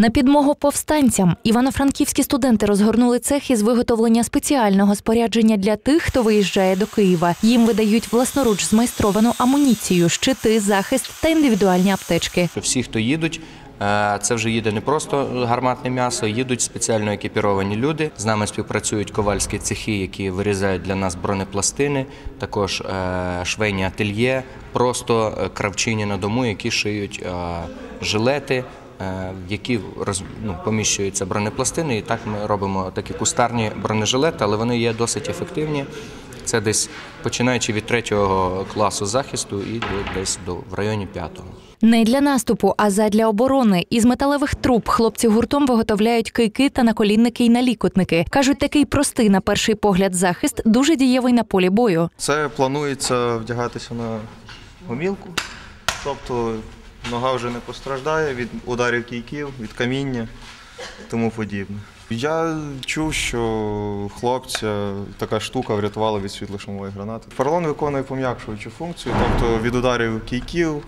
На підмогу повстанцям івано-франківські студенти розгорнули цех із виготовлення спеціального спорядження для тих, хто виїжджає до Києва. Їм видають власноруч змайстровану амуніцію, щити, захист та індивідуальні аптечки. Всі, хто їдуть, е, це вже їде не просто гарматне м'ясо, їдуть спеціально екіпіровані люди. З нами співпрацюють ковальські цехи, які вирізають для нас бронепластини, також е, швейні ательє, просто е, кравчині на дому, які шиють жилети. Е, В які роз, ну, поміщуються бронепластини, і так ми робимо такі кустарні бронежилети, але вони є досить ефективні. Це десь починаючи від третього класу захисту і десь до в районі п'ятого. Не для наступу, а задля оборони. Із металевих труб хлопці гуртом виготовляють кийки та наколінники й налікотники. кажуть, такий простий на перший погляд захист дуже дієвий на полі бою. Це планується вдягатися на гомілку, тобто нога вже не постраждає від ударів кійків, від каміння тому подібне. Я чув, що хлопця така штука врятувала від світлошумової гранати. Поролон виконує пом'якшуючу функцію, тобто від ударів кійків.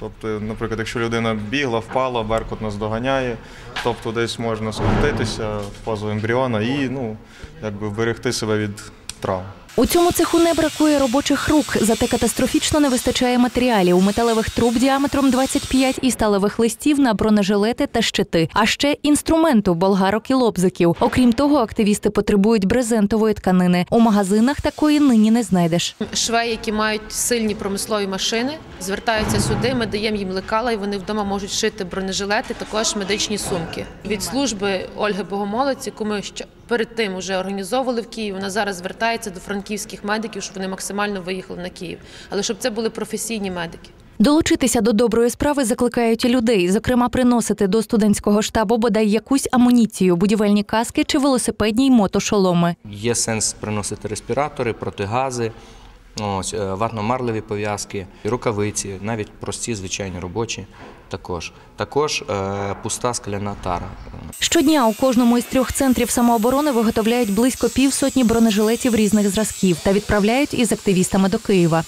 Тобто, наприклад, якщо людина бігла, впала, беркут нас доганяє, тобто десь можна скрутитися в позу ембріона і ну, якби вберегти себе від травм. У цьому цеху не бракує робочих рук, зате катастрофічно не вистачає матеріалів металевих труб діаметром 25 і сталевих листів на бронежилети та щити, а ще інструменту болгарок і лобзиків. Окрім того, активісти потребують брезентової тканини. У магазинах такої нині не знайдеш. Швеї, які мають сильні промислові машини, звертаються сюди. Ми даємо їм лекала, і вони вдома можуть шити бронежилети, також медичні сумки. Від служби Ольги Богомолець, яку ми перед тим вже організовували в Києві. Вона зараз звертається до франківських медиків, щоб вони максимально виїхали на Київ, але щоб це були професійні медики. Долучитися до доброї справи закликають і людей, зокрема, приносити до студентського штабу бодай якусь амуніцію, будівельні каски чи велосипедні й мотошоломи. Є сенс приносити респіратори, протигази, ось, е, ватно-марлеві пов'язки, рукавиці, навіть прості, звичайні робочі також. Також е, пуста скляна тара. Щодня у кожному із трьох центрів самооборони виготовляють близько півсотні бронежилетів різних зразків та відправляють із активістами до Києва.